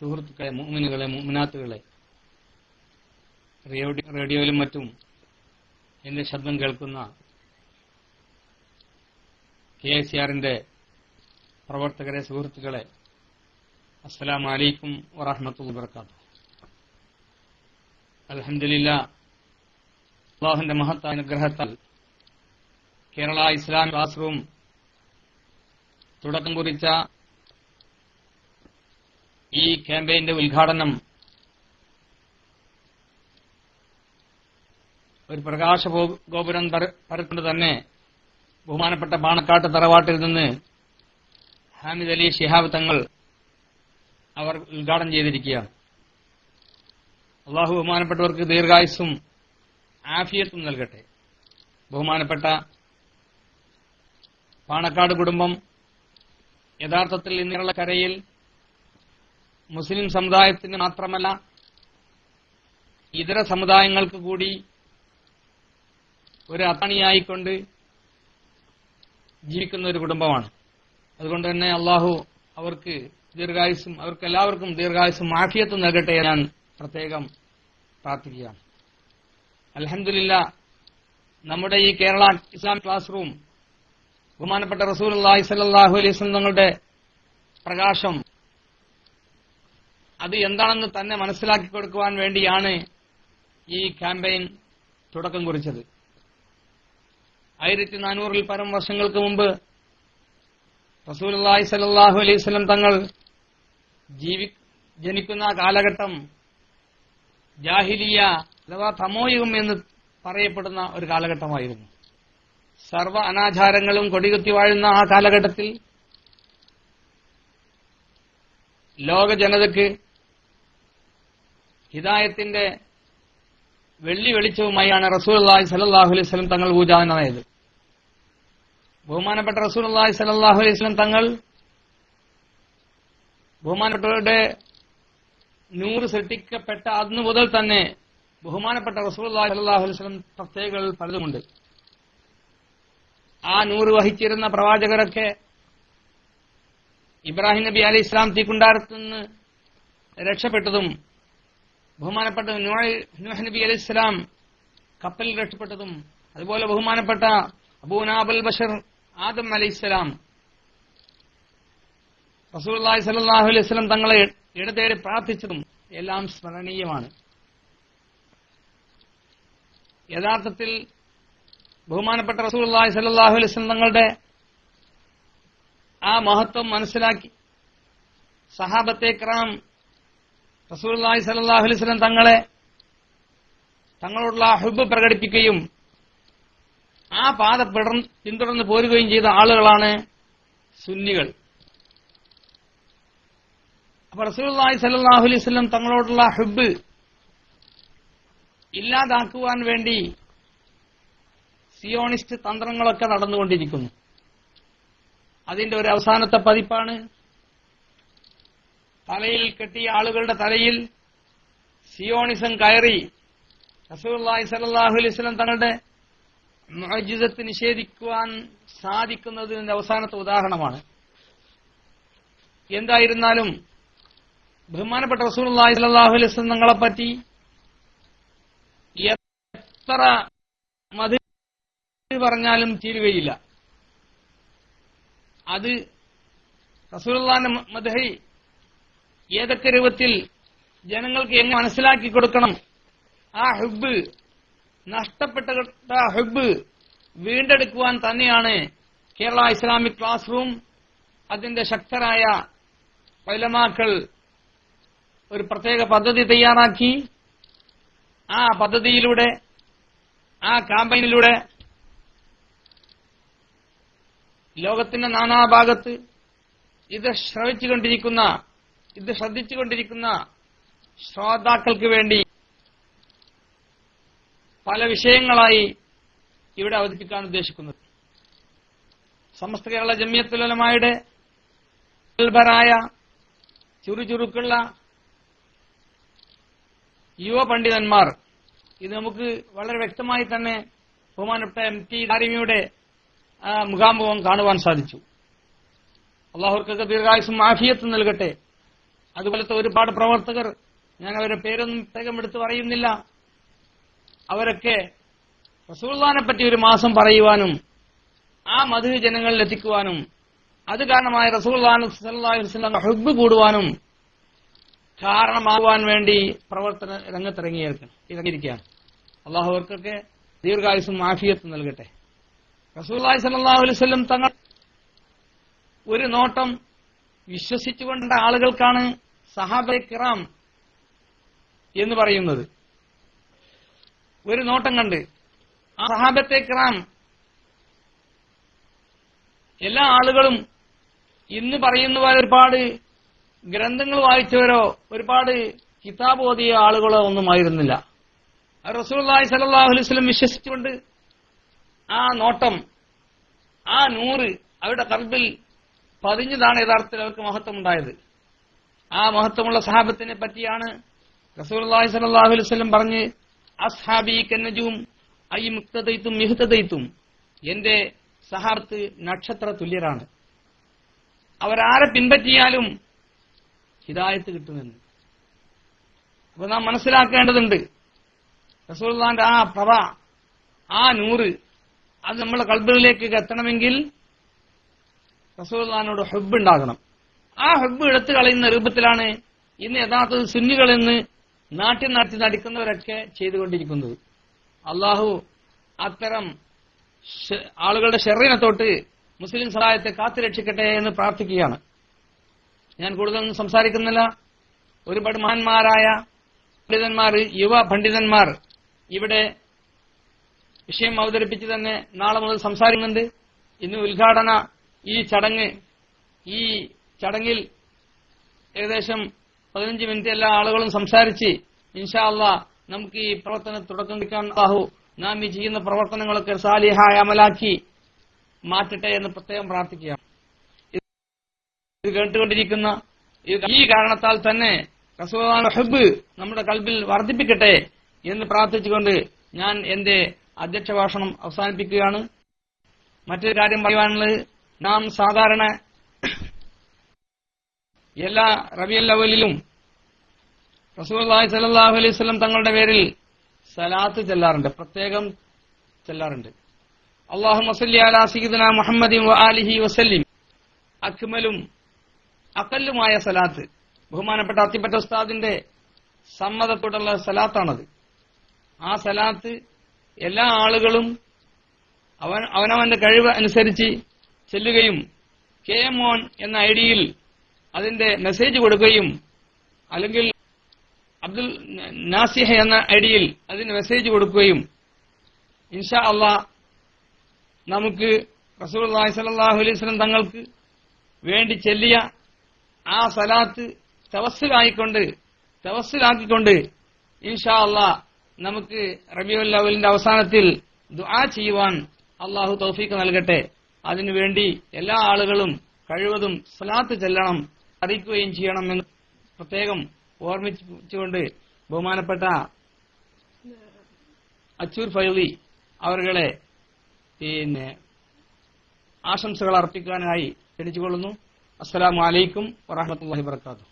സുഹൃത്തുക്കളെ മുഅ്മിനുകളെ മുഅ്മിനാത്തുകളെ റേഡിയോ- റേഡിയോയിലും മറ്റും എന്റെ ശബ്ദം കേൾക്കുന്ന കെ എസ് ആറിന്റെ പ്രവർത്തകരെ സുഹൃത്തുക്കളെ അസ്സലാമു അലൈക്കും വറഹ്മത്തുള്ളാഹി വബറകാതുഹു. അലഹമില്ല അള്ളാഹുന്റെ മഹത്തായ അനുഗ്രഹത്താൽ കേരള ഇസ്ലാം ക്ലാസ് റൂം തുടക്കം കുറിച്ച ഈ ക്യാമ്പയിന്റെ ഉദ്ഘാടനം ഒരു പ്രകാശ ഗോപുരം പര- പരത്തുകൊണ്ട് തന്നെ ബഹുമാനപ്പെട്ട പാണക്കാട്ട് തറവാട്ടിൽ നിന്ന് ഹാമിദ് അലി ഷിഹാബ് തങ്ങൾ അവർ ഉദ്ഘാടനം ചെയ്തിരിക്കുകയാണ് അള്ളാഹു ബഹുമാനപ്പെട്ടവർക്ക് ദീർഘായുസും ആഫിയത്തും നൽകട്ടെ. ബഹുമാനപ്പെട്ട പാണക്കാട് കുടുംബം യഥാർത്ഥത്തിൽ ഇന്നുള്ള കരയിൽ മുസ്ലിം സമുദായത്തിന് മാത്രമല്ല ഇതര സമുദായങ്ങൾക്ക് കൂടി ഒരു അത്താണിയായിക്കൊണ്ട് ജീവിക്കുന്ന ഒരു കുടുംബമാണ്. അതുകൊണ്ട് തന്നെ അള്ളാഹു അവർക്ക് ദീർഘായുസും അവർക്ക് എല്ലാവർക്കും ദീർഘായുസും ആഫിയത്തും നൽകട്ടെ ഞാൻ പ്രത്യേകം പ്രാർത്ഥിക്കുകയാണ്. അലഹമില്ല നമ്മുടെ ഈ കേരള ഇസ്ലാം ക്ലാസ് റൂം ബഹുമാനപ്പെട്ട റസൂൽ അള്ളാഹി സല്ലാഹു അലൈഹി തങ്ങളുടെ പ്രകാശം അത് എന്താണെന്ന് തന്നെ മനസ്സിലാക്കി കൊടുക്കുവാൻ വേണ്ടിയാണ് ഈ ക്യാമ്പയിൻ തുടക്കം കുറിച്ചത്. ആയിരത്തി നാനൂറിൽ പരം വർഷങ്ങൾക്ക് മുമ്പ് റസൂൽ സലാഹു അലൈഹി വസല്ലം തങ്ങൾ ജീവി ജനിക്കുന്ന കാലഘട്ടം ജാഹിലിയ അഥവാ തമോയുഗം എന്ന് പറയപ്പെടുന്ന ഒരു കാലഘട്ടമായിരുന്നു. സർവ അനാചാരങ്ങളും കൊടികുത്തി വാഴുന്ന ആ കാലഘട്ടത്തിൽ ലോക ജനതയ്ക്ക് ഹിദായത്തിന്റെ വെള്ളി വെളിച്ചവുമായാണ് റസൂൽ അള്ളാഹി സലാഹു അലൈഹി സ്വലം തങ്ങൾ പൂജാനായത് ബഹുമാനപ്പെട്ട റസൂൽ അള്ളാഹി സലാഹു അലൈഹി സ്വലം തങ്ങൾ ബഹുമാനപ്പെട്ടവരുടെ നൂറ് സൃഷ്ടിക്കപ്പെട്ട അന്ന് മുതൽ തന്നെ ബഹുമാനപ്പെട്ട റസൂൽ അള്ളാഹി സലാഹു അലൈഹി സ്വലം പ്രത്യേകൾ പലതുമുണ്ട്. ആ നൂറ് വഹിച്ചിരുന്ന പ്രവാചകരൊക്കെ ഇബ്രാഹിം നബി അലി ഇസ്ലാം തീക്കുണ്ടാരത്തു നിന്ന് രക്ഷപ്പെട്ടതും ബഹുമാനപ്പെട്ട നൂഹ് നബി അലി ഇസ്ലാം കപ്പലിൽ രക്ഷപ്പെട്ടതും അതുപോലെ ബഹുമാനപ്പെട്ട അബൂനാബൽ ബഷർ ആദം അലി റസൂൽ റസൂൽഹി സലാഹു അലൈഹി സ്വലം തങ്ങളെ ഇടതേടി പ്രാർത്ഥിച്ചതും എല്ലാം സ്മരണീയമാണ്. യഥാർത്ഥത്തിൽ ബഹുമാനപ്പെട്ട റസൂൽഹി സലാഹു അലൈഹി സ്വലം തങ്ങളുടെ ആ മഹത്വം മനസ്സിലാക്കി സഹാബത്തെ ക്രാം റസൂൽഹി സലാഹു അലൈഹി സ്വലം തങ്ങളെ തങ്ങളോടുള്ള ഹുബ് പ്രകടിപ്പിക്കുകയും ആ പാത പിന്തുടർന്ന് പോരുകയും ചെയ്ത ആളുകളാണ് സുന്നികൾ. അപ്പൊ റസൂൽഹി സലാഹു അലൈഹി സ്വലം തങ്ങളോടുള്ള ഹുബ് ഇല്ലാതാക്കുവാൻ വേണ്ടി സിയോണിസ്റ്റ് തന്ത്രങ്ങളൊക്കെ നടന്നുകൊണ്ടിരിക്കുന്നു. അതിന്റെ ഒരു അവസാനത്തെ പതിപ്പാണ് തലയിൽ കെട്ടിയ ആളുകളുടെ തലയിൽ സിയോണിസം കയറി. റസൂലുള്ളാഹി സലാഹു അലൈഹി വസല്ലം തങ്ങളുടെ മുഅ്ജിസത്ത് നിഷേധിക്കുവാൻ സാധിക്കുന്നതിന്റെ അവസാനത്തെ ഉദാഹരണമാണ്. എന്തായിരുന്നാലും ബഹുമാനപ്പെട്ട റസൂലുള്ളാഹി സലാഹു അലൈഹി തങ്ങളെപ്പറ്റി തങ്ങളെ പറ്റി എത്ര മതി പറഞ്ഞാലും തീരുകയില്ല. അത് റസൂലുള്ളാന്റെ മദഹി ഏതൊക്കെ രൂപത്തിൽ ജനങ്ങൾക്ക് എങ്ങനെ മനസ്സിലാക്കി കൊടുക്കണം? ആ ഹുബ് നഷ്ടപ്പെട്ട ഹുബ് വീണ്ടെടുക്കുവാൻ തന്നെയാണ് കേരള ഇസ്ലാമിക് ക്ലാസ് റൂം അതിന്റെ ശക്തരായ പൈലമാക്കൾ ഒരു പ്രത്യേക പദ്ധതി തയ്യാറാക്കി. ആ പദ്ധതിയിലൂടെ ആ ക്യാമ്പയിനിലൂടെ ലോകത്തിന്റെ നാനാഭാഗത്ത് ഇത് ശ്രവിച്ചുകൊണ്ടിരിക്കുന്ന ഇത് ശ്രദ്ധിച്ചുകൊണ്ടിരിക്കുന്ന ശ്രോതാക്കൾക്ക് വേണ്ടി പല വിഷയങ്ങളായി ഇവിടെ അവതരിപ്പിക്കാൻ ഉദ്ദേശിക്കുന്നത്. സമസ്ത കേരള ജമ്യത്തുലമായുടെ നിർഭരായ ചുറുചുറുക്കുള്ള യുവ പണ്ഡിതന്മാർ ഇത് നമുക്ക് വളരെ വ്യക്തമായി തന്നെ ബഹുമാനപ്പെട്ട എം ടി ദാരിമിയുടെ മുഖാമുഖം കാണുവാൻ സാധിച്ചു. അള്ളാഹുർക്കൊക്കെ ദീർഘായുസും മാഫിയത്ത് നൽകട്ടെ. അതുപോലത്തെ ഒരുപാട് പ്രവർത്തകർ. ഞാൻ അവരുടെ പേരൊന്നും പ്രത്യേകം എടുത്ത് പറയുന്നില്ല. അവരൊക്കെ റസൂൽദാനെ പറ്റി ഒരു മാസം പറയുവാനും ആ മധു ജനങ്ങളിൽ എത്തിക്കുവാനും അത് കാരണമായി സല്ലാസ്ലാം ഹുബ് കൂടുവാനും കാരണമാകുവാൻ വേണ്ടി പ്രവർത്തന രംഗത്തിറങ്ങിയിരിക്കണം ഇറങ്ങിയിരിക്കുകയാണ്. അള്ളാഹു അവർക്കൊക്കെ ദീർഘായുസും ആഫിയത്തും നൽകട്ടെ. റസൂല്ലായി സല്ലാഹു അലൈവല്ലം തങ്ങൾ ഒരു നോട്ടം വിശ്വസിച്ചുകൊണ്ട ആളുകൾക്കാണ് സഹാബെ കിറാം എന്ന് പറയുന്നത്. ഒരു നോട്ടം കണ്ട്. ആ സഹാബത്തെ കിറാം എല്ലാ ആളുകളും ഇന്ന് പറയുന്ന പോലെ ഒരുപാട് ഗ്രന്ഥങ്ങൾ വായിച്ചവരോ ഒരുപാട് കിതാബ് ഓതിയ ആളുകളോ ഒന്നും ഒന്നുമായിരുന്നില്ല റസൂള്ളി സലാഹു അലൈവലം വിശ്വസിച്ചുകൊണ്ട് ആ നോട്ടം ആ നൂറ് അവരുടെ കർബിൽ പതിഞ്ഞതാണ് യഥാർത്ഥത്തിൽ അവർക്ക് മഹത്വം ഉണ്ടായത് ആ മഹത്വമുള്ള സഹാബത്തിനെ പറ്റിയാണ് റസൂൽഹി സലാഹു അലൈവല്ലം പറഞ്ഞ് അസ്ഹാബി കന്നജും ഐ മുക്തതയ്ത്തും മിഹുതയ്ത്തും എന്റെ സഹാബത്ത് നക്ഷത്ര തുല്യരാണ്. അവരാരെ പിൻപറ്റിയാലും ഹിതായത്ത് കിട്ടുമെന്ന്. അപ്പൊ നാം മനസ്സിലാക്കേണ്ടതുണ്ട് റസൂൽദാന്റെ ആ പ്രഭ ആ നൂറ് അത് നമ്മളെ കൽബിലേക്ക് എത്തണമെങ്കിൽ റസൂൽദാനോട് ഹെബ് ഉണ്ടാകണം. ആ ഹബ്ബ് എടുത്തു കളയുന്ന രൂപത്തിലാണ് ഇന്ന് യഥാർത്ഥ സുന്നികളെന്ന് നാട്ടിൽ നടത്തി നടിക്കുന്നവരൊക്കെ ചെയ്തുകൊണ്ടിരിക്കുന്നത്. അള്ളാഹു അത്തരം ആളുകളുടെ ഷെറീനത്തോട്ട് തൊട്ട് മുസ്ലിം സഹായത്തെ കാത്തുരക്ഷിക്കട്ടെ എന്ന് പ്രാർത്ഥിക്കുകയാണ്. ഞാൻ കൂടുതലൊന്നും സംസാരിക്കുന്നില്ല. ഒരുപാട് മഹാന്മാരായ പണ്ഡിതന്മാർ യുവ പണ്ഡിതന്മാർ ഇവിടെ വിഷയം അവതരിപ്പിച്ച് തന്നെ നാളെ മുതൽ സംസാരിക്കുന്നുണ്ട്. ഇന്ന് ഉദ്ഘാടന ഈ ചടങ്ങ് ഈ ചടങ്ങിൽ ഏകദേശം പതിനഞ്ച് മിനിറ്റ് എല്ലാ ആളുകളും സംസാരിച്ച് ഇൻഷാ നമുക്ക് ഈ പ്രവർത്തനം തുടക്കം കുറിക്കാൻ അള്ളാഹു നാം ഈ ചെയ്യുന്ന പ്രവർത്തനങ്ങളൊക്കെ സാലിഹായ അമലാക്കി മാറ്റട്ടെ എന്ന് പ്രത്യേകം പ്രാർത്ഥിക്കുകയാണ്. ഇത് കേട്ടുകൊണ്ടിരിക്കുന്ന ഈ കാരണത്താൽ തന്നെ റസൂൽ ഹെബ് നമ്മുടെ കൽബിൽ വർദ്ധിപ്പിക്കട്ടെ എന്ന് പ്രാർത്ഥിച്ചുകൊണ്ട് ഞാൻ എന്റെ അധ്യക്ഷ ഭാഷണം അവസാനിപ്പിക്കുകയാണ്. മറ്റൊരു കാര്യം പറയുവാനുള്ളത് നാം സാധാരണ എല്ലാ റബിയൽ അവലിലും റസൂൽ സലാഹു അലൈഹി സ്വലം തങ്ങളുടെ പേരിൽ സലാത്ത് ചെല്ലാറുണ്ട് പ്രത്യേകം ചെല്ലാറുണ്ട്. അള്ളാഹു മസല്ലി അലാ സീദന മുഹമ്മദ് അലിഹി വസല്ലിം. അക്മലും അക്കല്ലുമായ സലാത്ത് ബഹുമാനപ്പെട്ട അത്തിപ്പറ്റ ഉസ്താദിന്റെ സമ്മതത്തോടുള്ള സലാത്താണത്. ആ സലാത്ത് എല്ലാ ആളുകളും അവൻ അവനവന്റെ കഴിവ് അനുസരിച്ച് ചെല്ലുകയും കെ എം മോൻ എന്ന ഐഡിയിൽ ഡിയിൽ അതിന്റെ മെസ്സേജ് കൊടുക്കുകയും അല്ലെങ്കിൽ അബ്ദുൽ നാസിഹ എന്ന ഐഡിയിൽ ഡിയിൽ അതിന് മെസ്സേജ് കൊടുക്കുകയും ഇൻഷാ അള്ളാ നമുക്ക് റസൂൽ സലാഹു അലൈഹി സ്വലം തങ്ങൾക്ക് വേണ്ടി ചെല്ലിയ ആ സലാത്ത് തവസ്സിലായിക്കൊണ്ട് തവസ്സിലാക്കിക്കൊണ്ട് ഇൻഷാ അള്ളാ നമുക്ക് റബിയുൽ അവലിന്റെ അവസാനത്തിൽ ദുആ ചെയ്യുവാൻ അള്ളാഹു തൗഫീഖ് നൽകട്ടെ. അതിനുവേണ്ടി എല്ലാ ആളുകളും കഴിവതും സലാത്ത് ചെല്ലണം. അറിയിക്കുകയും ചെയ്യണമെന്ന് പ്രത്യേകം ഓർമ്മിച്ചുകൊണ്ട് ബഹുമാനപ്പെട്ട അച്ചൂർ ഫൈലി അവരുടെ പിന്നെ ആശംസകൾ അർപ്പിക്കാനായി ക്ഷണിച്ചുകൊള്ളുന്നു. അസ്സലാമു അലൈക്കും വറഹമത്തല്ലാഹി വർക്കാത്തു